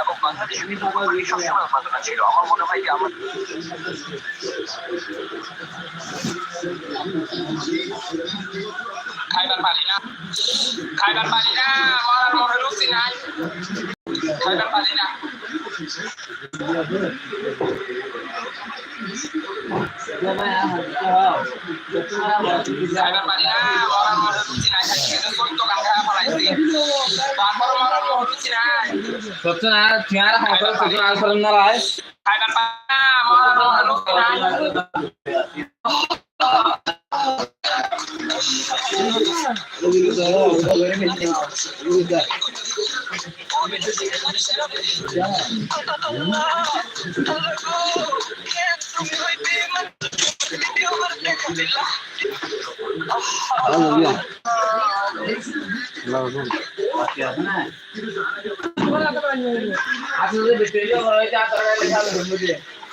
এবং বাংলাদেশে কিন্তু সবসময় উন্মাদনা ছিল আমার মনে হয় যে আমার খাইবার পারি না খাইবার পারি না মরার মরে রুচি নাই খাইবার পারি না খাইবার পারি না মরার মরে রুচি নাই সবচেয়ে না ঠিয়ার হাইপার সবচেয়ে আর সরম না রায় খাইবার পারি না মরার মরে রুচি নাই আপনি যদি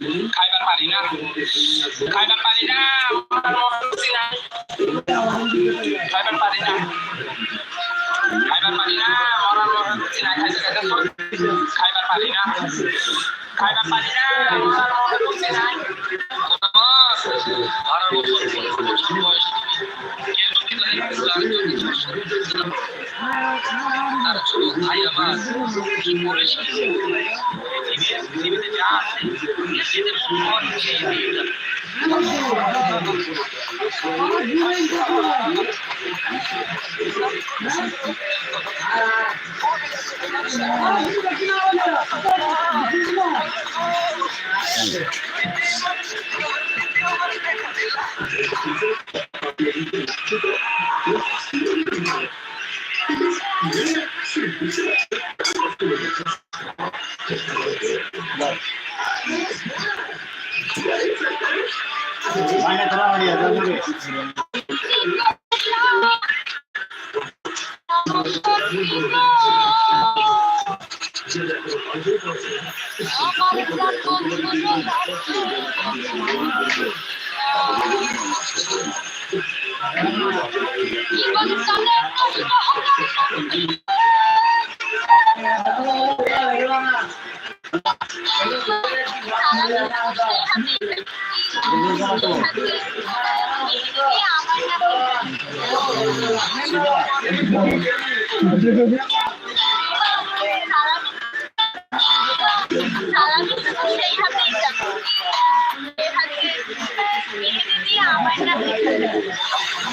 খাইবার পারি না। খাইবার পারি না। মরার খাইবার পারি না। খাইবার পারি না। মরার মরে রুচি নাই। খাইতে খাইতে খাইবার পারি না। খাইবার পারি না। নিজেদের সুন্দর সেই দিনটা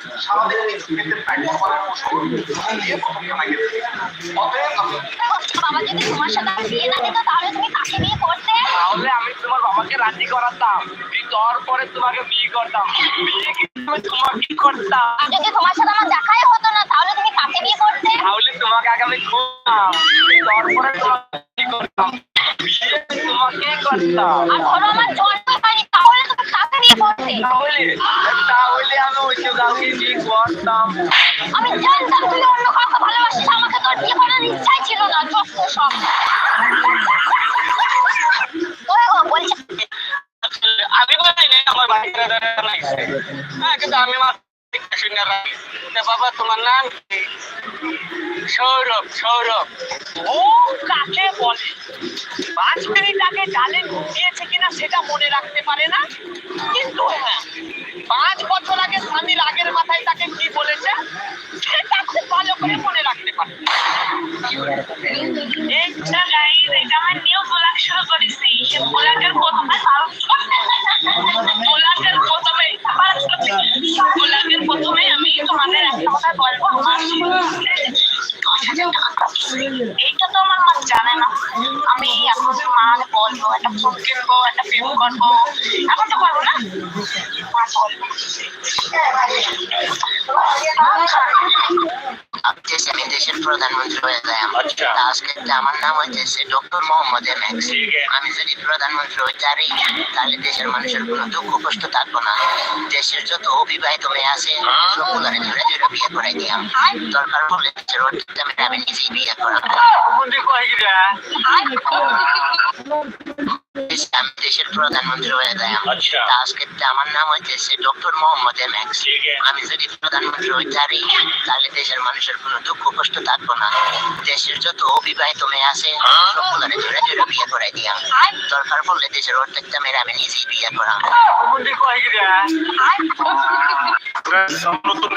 আকরাম সাল্লাল্লাহু আলাইহি সাল্লাম তাহলে লিয়ে লইলে লিয়ে ইয়া বিরে আর তো কি বলে বাবা যদি তোমার সাথে আর বিয়ে না দিত তাহলে তুমি কাকে বিয়ে করতে তাহলে আমি তোমার বাবাকে রাজি করাতাম তোর পরে তোমাকে বিয়ে করতাম। বিয়ে কি তোমাকে করতাম যদি তোমার সাথে আমার দেখাই হতো না তাহলে তুমি কাকে বিয়ে করতে তাহলে তোমাকে আগে আমি খুঁজতাম তারপরে তোমাকে বিয়ে করতাম। বিয়ে তোমাকে করতাম? আর ধরো আমার জন্ম হয়নি তাহলে তুমি কাকে বিয়ে করতে। তাহলে তাহলে আমি ওই কাউকে বিয়ে করতাম আমি জানতাম তুই অন্য কাউকে ভালোবাসিস আমাকে তোর বিয়ে করার ইচ্ছাই ছিল না যত সব। ওই গো বলছে। আমি বলি না আমার বাড়িতে লাগছে হ্যাঁ কিন্তু আমি আমার শুনে রাখি বাবা তোমার নাম কি? সৌরভ সৌরভ। ও কাকে বলে? বাজপেয়ী তাকে ডালে ঢুকিয়েছে কিনা সেটা মনে রাখতে পারে না? কিন্তু হ্যাঁ পাঁচ বছর আগে স্বামীর আগের মাথায় তাকে কি বলেছে, সেটা খুব ভালো করে মনে রাখতে পারে। এটা গাইজ নিউ ব্লগ শুরু করেছি। সে ব্লগের প্রথমে ব্লগের প্রথমে ব্লগের প্রথমে আমি তোমাদের একটা কথা বলব এইটা তো আমার মা জানে না। আমি এখন মার বলব, একটা ফোন কিনবো করব? এখন তো পারব না? ভাবতেছি আমি দেশের প্রধানমন্ত্রী হয়ে যাই আচ্ছা। আজকে আমার নাম হইতেছে ডক্টর মোহাম্মদ এম এক্স আমি যদি প্রধানমন্ত্রী হইতে পারি তাহলে দেশের মানুষের কোনো দুঃখ কষ্ট থাকব না। দেশের যত অবিবাহিত মেয়ে আছে সবগুলারে ধরে ধরে বিয়ে করাই দিয়াম। দরকার পড়লে দেশের আমি নিজেই বিয়ে গিরা আমি দেশের প্রধানমন্ত্রী হয়ে যাই আচ্ছা। আজকে আমার নাম হইতেছে ডক্টর মোহাম্মদ এম এক্স আমি যদি প্রধানমন্ত্রী হইতে পারি তাহলে দেশের মানুষের কোনো দুঃখ কষ্ট থাকব না দেশের যত অবিবাহিত মেয়ে আছে সবগুলারে ধরে ধরে বিয়ে করাই দিয়াম দরকার পড়লে দেশের অর্ধেকটা মেয়ের আমি নিজেই বিয়ে করাম নতুন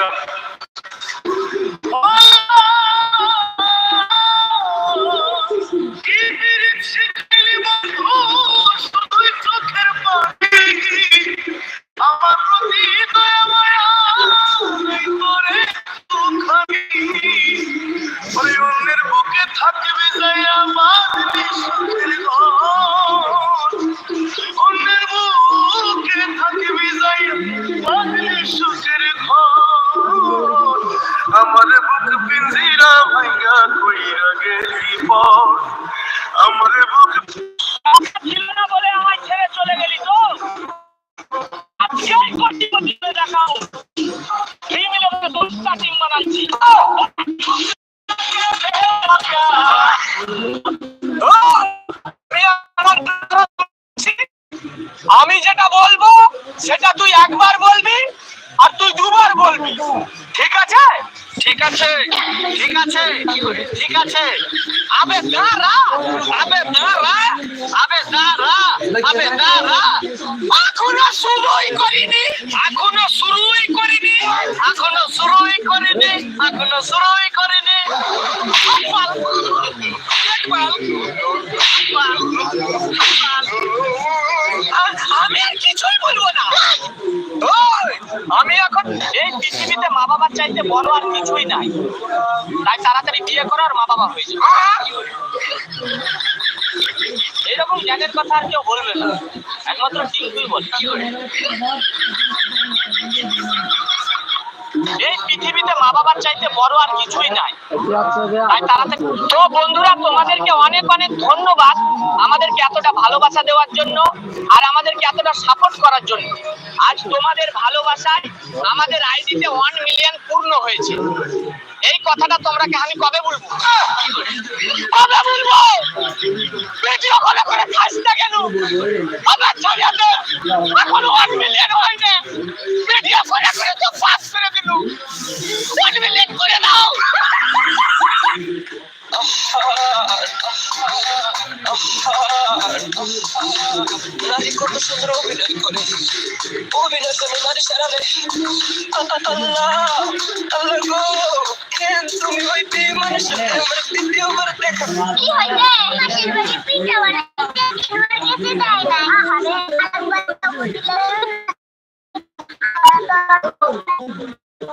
সেটা তুই একবার বলবি আর তুই দুবার বলবি। ঠিক আছে? ঠিক আছে। ঠিক আছে। ঠিক আছে। আবে দাঁড়া। আবে দাঁড়া। আবে দাঁড়া। আবে দাঁড়া। এখনও শুরুই করিনি। এখনও শুরুই করিনি। এখনও শুরুই করিনি। এখনও শুরুই করিনি একবার একবার আ- আমি আর কিছুই বলব না ওই, আমি এখন এই পৃথিবীতে মা বাবার চাইতে বড় আর কিছুই নাই। তাই তাড়াতাড়ি বিয়ে করো আর মা বাবা হয়ে যাবে। এরকম জ্ঞানের কথা আর কেউ বলবে না। একমাত্র টিঙ্কুই বল। এই পৃথিবীতে মা বাবার চাইতে বড় আর কিছুই নাই। তাই তারা তো বন্ধুরা, তোমাদেরকে অনেক অনেক ধন্যবাদ আমাদেরকে এতটা ভালোবাসা দেওয়ার জন্য আর আমাদেরকে এতটা সাপোর্ট করার জন্য। আজ তোমাদের ভালোবাসায় আমাদের আইডিতে ওয়ান মিলিয়ন পূর্ণ হয়েছে। কথাটা তোমরাকে আমি কবে বলব? কবে বলব? ভিডিও করে খাস না কেন? আমার ছবিতে এখন ওয়ান মিলিয়ন হয়নি ভিডিও করে করে তো পাস করে দিল। ওয়ান মিলিয়ন করে দাও। নারী কত সুন্দর অভিনয় করে। অভিনয় করে নারী সারালে আল্লাহ আল্লাহ গো কেন তুমি ওই মেয়ে মানুষের আমার দ্বিতীয়বার দেখা। কি হয়েছে? মাসির বাড়ি পিঠা বানাইতে তাই না আহারে বুঝলে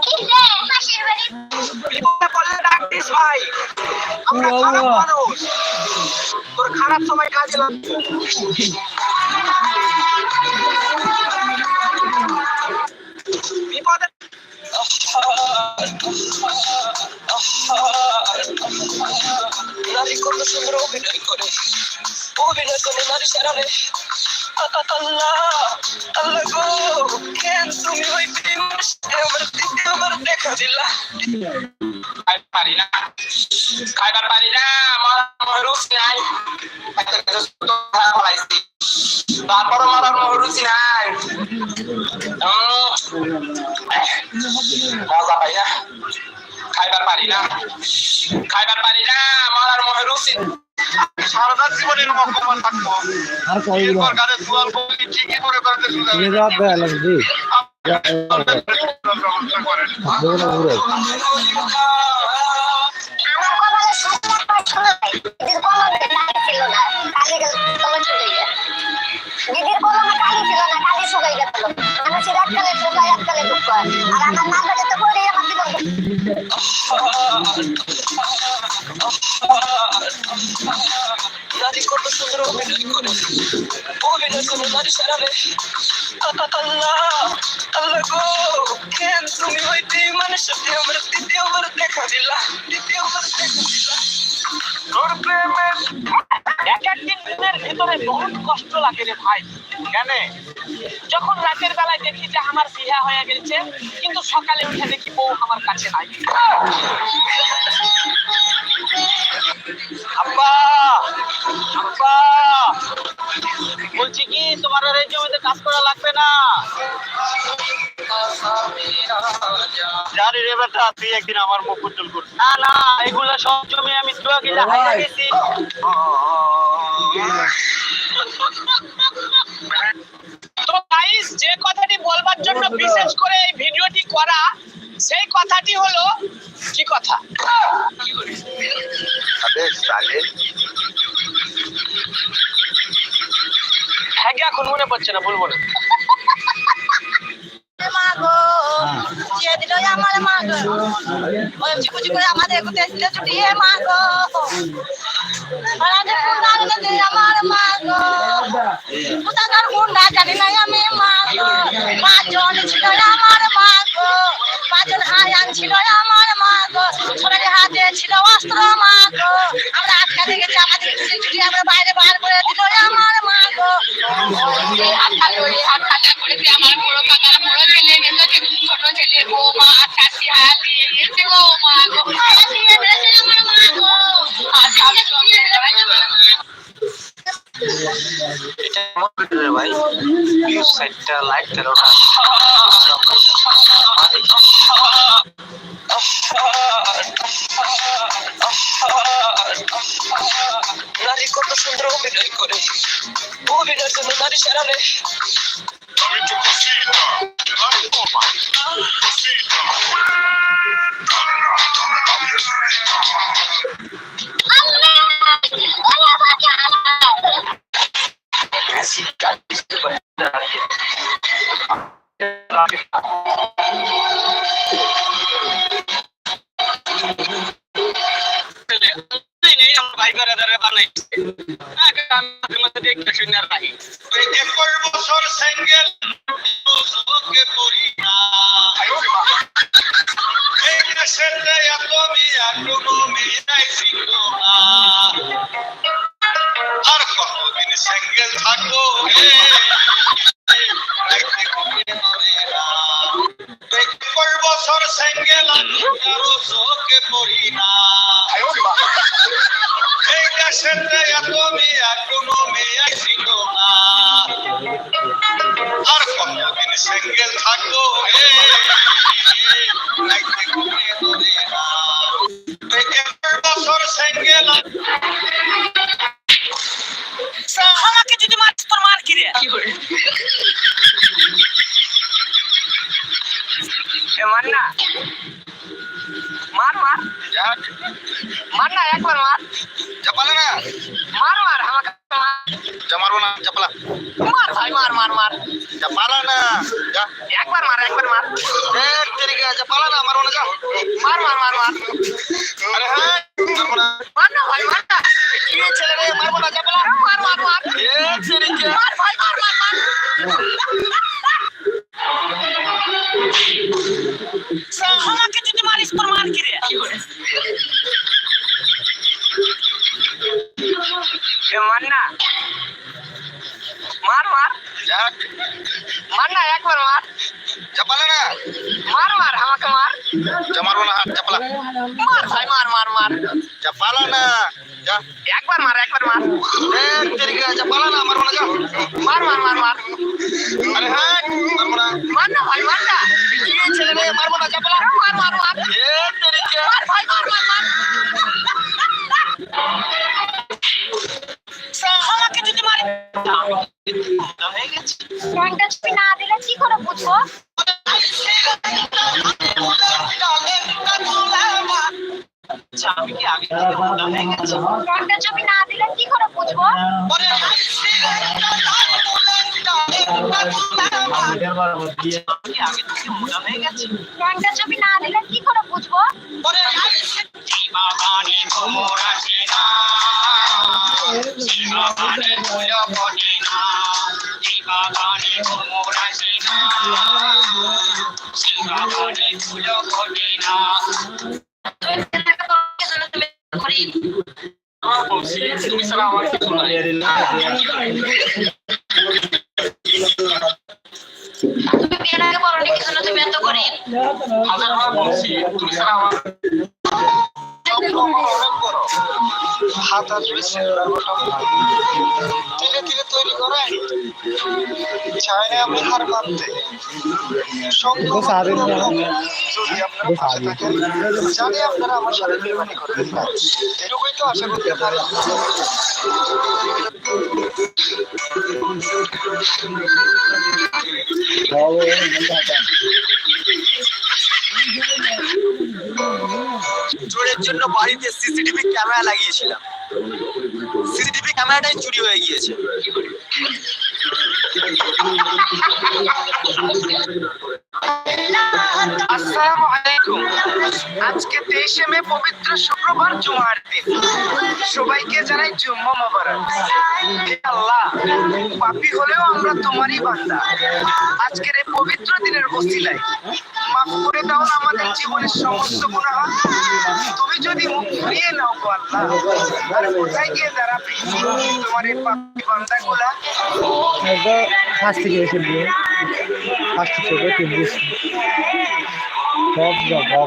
কি রে মাসির বাড়ি পড়লে ডাক দিস ভাই। আমরা খারাপ মানুষ। তোর খারাপ সময় কাজে লাগবে বিপদে নারী কত সুন্দর অভিনয় করে। অভিনয় করে নারী সারালে আল্লাহ আল্লাহ গো। কেন তুমি ওই প্রেমের সাথে আমার দেখা দিলা। খাইবার পারি না আমার রুচি নাই। তারপর আমার আর রুচি নাই। মজা পাই না। খাইবার পারি না। খাইবার পারি না মরার মহে রুচি সারাটা জীবনের অপমান থাকব। গাড়ি দুয়ার বলি ঠিকই করে করতে আমার অভিনয় করে নারী সারাবে। আল্লাহ আল্লাহ গো কেন তুমি হইতে মানুষ আমার দ্বিতীয়বার দেখা দিলা দ্বিতীয়বার দেখা দিলা। তোর প্রেমের এক একদিন দিনের ভিতরে বহুত কষ্ট লাগে রে ভাই, কেন? যখন রাতের বেলায় দেখি যে আমার বিয়া হয়ে গেছে, কিন্তু সকালে উঠে দেখি বউ আমার কাছে নাই। আব্বা আব্বা তুই একদিন আমার মুখ উজ্জ্বল করবি না না এগুলা সব জমি আমি হারিয়ে গেছি। তো গাইস যে কথাটি বলবার জন্য বিশেষ করে এই ভিডিওটি করা সেই কথাটি হলো কি কথা? আবে সালে। হ্যাঁ কি এখন মনে পড়ছে না বলব না দিল আমার মাগো ওই চিকুচি করে আমাদের কোথায় ছিল ছুটিয়ে মাগো আমাদের দিলে দিয়ে আমার কোথাকার গুন্ডা জানি না আমি মাগো পাঁচজন ছিল আমার মাগো পাঁচজন আয়ান ছিল আমার মাগো সবাই হাতে ছিল অস্ত্র মাগো। আমরা আটকাতে গেছি আমাদের ছুটি আমরা বাইরে বার করে দিল আমার মা মাগো। আটকাতে ওই আটকাতে করেছি আমার বড় কাকার বড় ছেলে গেছে ছোট ছেলে বৌমা চাচি হারিয়ে গেছে গো মা গো আমার মা গো মা এটা কেমন ভিডিও রে ভাই। ভিউ সাইটটা লাইক তেরোটা নারী কত সুন্দর অভিনয় করে। অভিনয় করে নারী সারাবে একর বছর সিঙ্গেল পড়ি না না একর বছর সিঙ্গেল কারও চোখে পড়ি না। এই দেশেতে এত মিয়া, কোনো মেয়ে ছিল না। আর কতদিন সিঙ্গেল থাকব? মার মার আরে হ্যাঁ মারবো না মার না ভাই মার না কি ছেলে রে মারবো না চাপালা মার মার মার এক তেরিকে মার ভাই মার মার মার আমাকে যদি মারিস তোর মার কি রে এ মার না মার মার তুমি ছাড়া আমার কিছু নাই তুমি বিয়ের আগে বলো নাকি শোনো তুমি এত করে হাজার বার বলছি তুমি ছাড়া আমার হাত আসবে ধীরে ধীরে তৈরি করাই চাই না আমি হার মানতে যদি আপনারা আমার সাথে মেহমানি করবেন না তো আশা করতে পারি জন্য বাড়িতে সিসিটিভি ক্যামেরা লাগিয়েছিলাম। সিসিটিভি ক্যামেরাটাই চুরি হয়ে গিয়েছে। আজকে তেইশে মে, পবিত্র শুক্রবার, জুমার দিন। সবাইকে জানাই জুম্মা মোবারক। আল্লাহ, পাপী হলেও আমরা তোমারই বান্দা। আজকের এই পবিত্র দিনের ওসিলায় মাফ করে দাও না আমাদের জীবনের সমস্ত গুনাহ। তুমি যদি মুখ ফিরিয়ে নাও গো আল্লাহ আর কোথায় গিয়ে দাঁড়াবে? তোমার এই পাপী বান্দাগুলা। ফার্স্ট থেকে এসে দিয়ে ফার্স্ট থেকে তিন দিস বক্স গো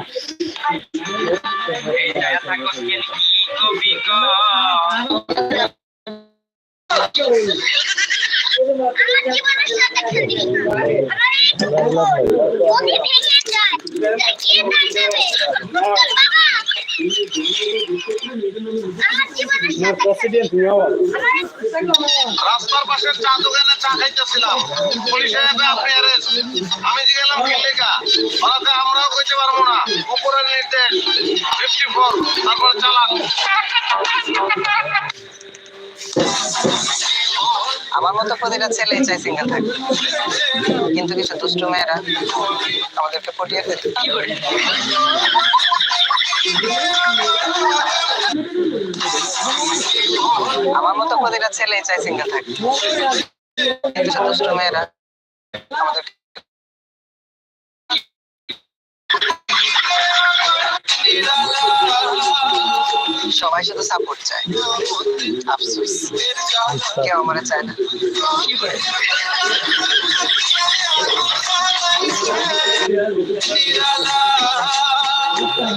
রাস্তার পাশে চা দোকানে চা খাইতেছিলাম। পুলিশ সাহেব আপনি অ্যারেস্ট আমি গেলাম ওরাতে আমরাও কইতে পারব না। উপরের নির্দেশ ফিফটি ফোর তারপরে চালান। আমার মতো প্রতিটা ছেলে চাই সিঙ্গেল থাকবে কিন্তু কিছু দুষ্টু মেয়েরা আমাদেরকে পটিয়ে ফেলতে কি আমার মতো প্রতিটা ছেলে চাই সিঙ্গেল থাকবে কিন্তু দুষ্টু মেয়েরা আমাদেরকে সবাই শুধু সাপোর্ট চায়। আফসোস। কেউ আমার চায় না।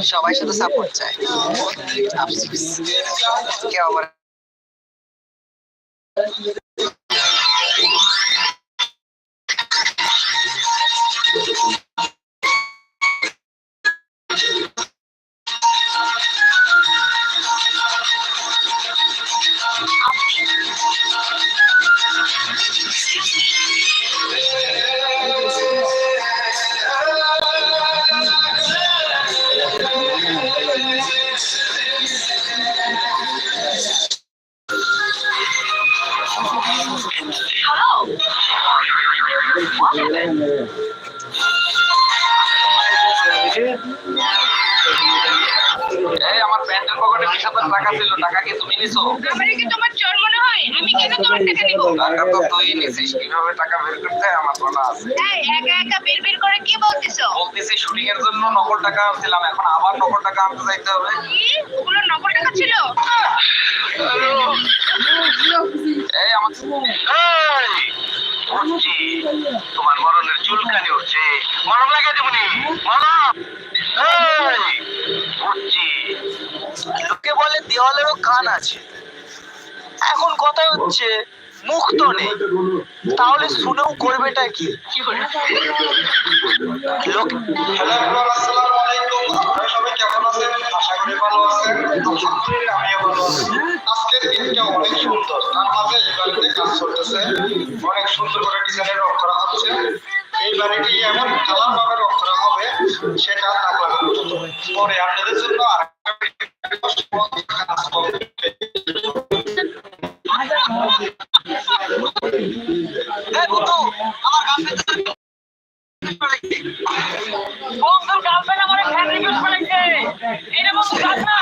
সবাই শুধু সাপোর্ট চায়। আফসোস। কেউ আমার নিছো আমার কি তোমার চোর মনে হয়? আমি কেন তোমার টাকা নিব? টাকা তো তুই নিছিস কীভাবে টাকা বের করতে আমার বলা আছে। এই একা একা বিড়বিড় করে কি বলতিছো? বলতেছি শুটিং এর জন্য নকল টাকা আনছিলাম এখন আবার নকল টাকা আনতে যাইতে হবে। কি? ওগুলো নকল টাকা ছিল? এই আমার এই, তোমার মরণের চুলকানি উঠছে মরণ লাগে দেবনি? মরণ? এই, উঠছি লোকে বলে দেওয়ালেরও কান আছে। এখন কথা হচ্ছে মুখ তো নেই। তাহলে শুনেও করবেটা কি? লোক হ্যালো এভরিওয়ান আসসালামু আলাইকুম। আপনারা সবাই কেমন আছেন? আশা করি ভালো আছেন। আমিও ভালো আছি। আজকের সেটিংটা অনেক সুন্দর। তার মাঝে এই বাড়িতে কাজ চলতেছে। অনেক সুন্দর করে ডিজাইনের রং করা হচ্ছে। এই বাড়িটি এমন কালার ভাবে রং করা হবে সেটা আপনার পরে আপনাদের জন্য গার্লফ্রেন্ড বন্ধুর গার্লফ্রেন্ড আমার ফ্যান রিকোয়েস্ট করেছে এটা বন্ধু কাজ না।